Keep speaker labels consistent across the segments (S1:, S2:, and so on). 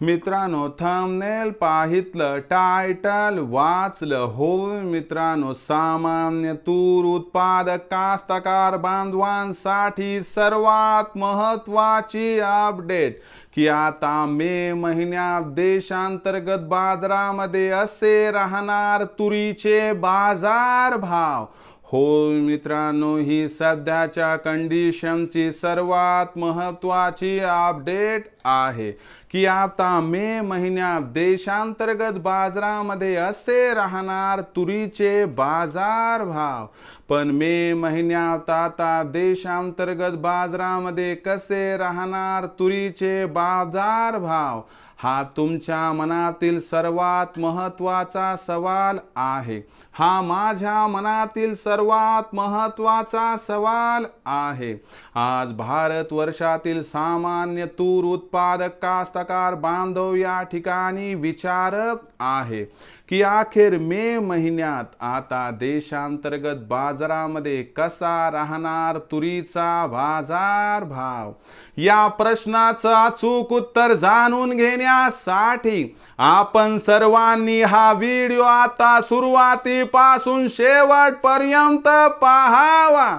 S1: मित्रांनो thumbnail पाहितलं title वाचलं. हो मित्रांनो सामान्य तूर उत्पादक कास्तकार बांधवांसाठी सर्वात महत्वाची अपडेट की आता मे महिन्यात देशांतर्गत बाजारामध्ये असे राहणार तुरीचे बाजार भाव हो मित्रांनो ही सध्याच्या कंडिशनची सर्वात महत्वाची अपडेट आहे. की आता मे महिन्यात देशांतर्गत बाजारामध्ये असे राहणार तुरीचे बाजार भाव. पण मे महिन्यात आता देशांतर्गत बाजारामध्ये कसे राहणार तुरीचे बाजार भाव? हा तुमच्या मनातील सर्वात महत्त्वाचा सवाल आहे. हा माझ्या मनातील सर्वात महत्त्वाचा सवाल आहे. आज भारत वर्षातील सामान्य तूर उत्पादक कास्तकार बांधव या ठिकाणी विचारत आहे की अखेर मे महिन्यात आता देशांतर्गत बाजारामध्ये कसा राहणार तुरीचा बाजार भाव? या प्रश्नाचं अचूक उत्तर जाणून घेण्यासाठी आपण सर्वांनी हा व्हिडिओ आता सुरुवातीपासून शेवटपर्यंत पाहावा.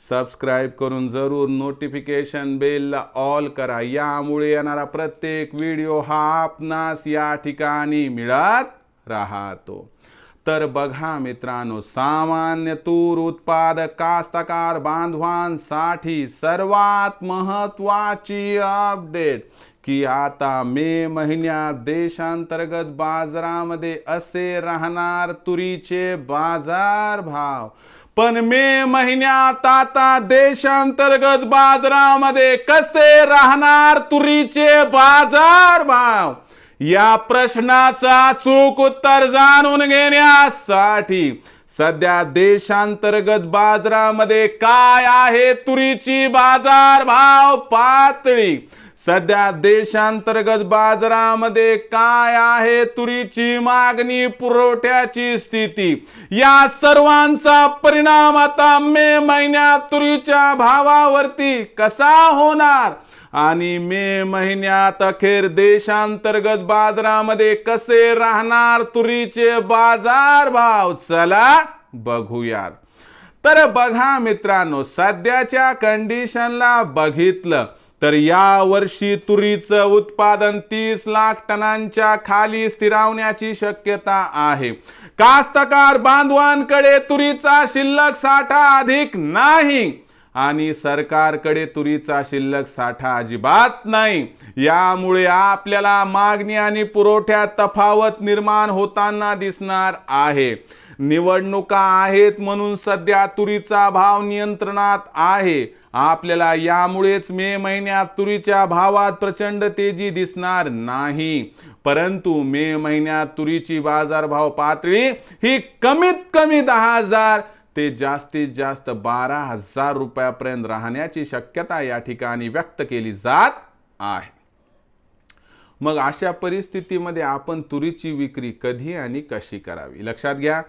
S1: सबस्क्राईब करून जरूर नोटिफिकेशन बेलला ऑल करा. यामुळे येणारा प्रत्येक व्हिडिओ हा आपणास या ठिकाणी मिळत राहतो. तर बघा मित्रांनो सामान्य तूर उत्पादक कास्तकार बांधवांसाठी सर्वात महत्वाची अपडेट की आता मे महिन्यात देशांतर्गत बाजारामध्ये असे राहणार तुरीचे बाजार भाव. पण मे महिन्यात आता देशांतर्गत बाजारामध्ये कसे राहणार तुरीचे बाजार भाव? या प्रश्नाचा चूक उत्तर जाणून घेण्यासाठी सध्या देशांतर्गत बाजारामध्ये काय आहे तुरीची बाजार भाव पातळी? सध्या देशांतर्गत बाजारामध्ये काय आहे तुरीची मागणी पुरवठ्याची स्थिती? या सर्वांचा परिणाम आता मे महिन्यात तुरीच्या भावावरती कसा होणार? आणि मे महिन्यात अखेर देशांतर्गत बाजारामध्ये कसे राहणार तुरीचे बाजार भाव चला बघूयात. तर बघा मित्रांनो सध्याच्या कंडिशनला बघितलं. तर या वर्षी तुरीचं उत्पादन तीस लाख टनांच्या खाली स्थिरावण्याची शक्यता आहे. कास्तकार बांधवांकडे तुरीचा शिल्लक साठा अधिक नाही आणि सरकारकडे तुरीचा शिल्लक साठा अजिबात नाही. यामुळे आपल्याला मागणी आणि पुरवठ्यात तफावत निर्माण होताना दिसणार आहे. निवडणुका आहेत म्हणून सध्या तुरीचा भाव नियंत्रणात आहे. आपल्याला यामुळेच मे महिन्यात तुरीच्या भावात प्रचंड तेजी दिसणार नाही. परंतु मे महिन्यात तुरीची बाजारभाव पातळी ही कमीत कमी दहा हजार ते जास्तीत जास्त बारा हजार रुपयापर्यंत राहण्याची शक्यता या ठिकाणी व्यक्त केली जात आहे. मग अशा परिस्थितीमध्ये आपण तुरीची विक्री कधी आणि कशी करावी? लक्षात घ्या.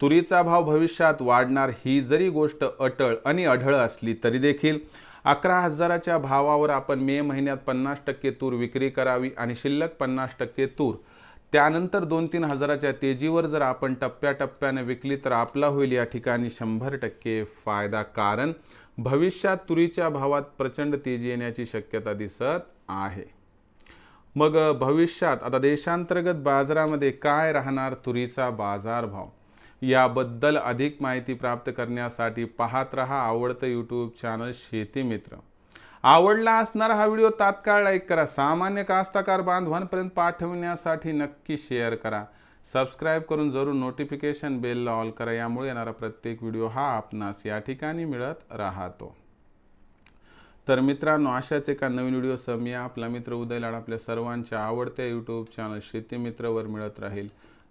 S1: तुरीचा भाव भविष्यात वाढणार ही जरी गोष्ट अटळ आणि अढळ असली तरी देखील अकरा हजाराच्या भावावर आपण मे महिन्यात पन्नास टक्के तूर विक्री करावी आणि शिल्लक पन्नास टक्के तूर. त्यानंतर दोन तीन हजाराच्या तेजीवर जर आपण टप्प्याटप्प्याने विकली तर आपला होईल या ठिकाणी शंभर टक्के फायदा कारण भविष्यात तुरीच्या भावात प्रचंड तेजी येण्याची शक्यता दिसत आहे. मग भविष्यात आता देशांतर्गत बाजारामध्ये काय राहणार तुरीचा बाजारभाव? याबद्दल अधिक माहिती प्राप्त करण्यासाठी पाहत रहा आवडतं यूट्यूब चॅनल शेती मित्र. आवडला असणारा हा व्हिडिओ तात्काळ लाईक करा. सामान्य कास्तकार बांधवांपर्यंत पाठवण्यासाठी नक्की शेअर करा. सबस्क्राईब करून जरूर नोटिफिकेशन बेलला ऑल करा. यामुळे येणारा प्रत्येक व्हिडिओ हा आपणास या ठिकाणी मिळत राहतो. तर मित्रांनो अशाच एका नवीन व्हिडिओ समिया आपला मित्र उदय लाड आपल्या सर्वांच्या आवडत्या यूट्यूब चॅनल शेती मित्रवर मिळत राहील.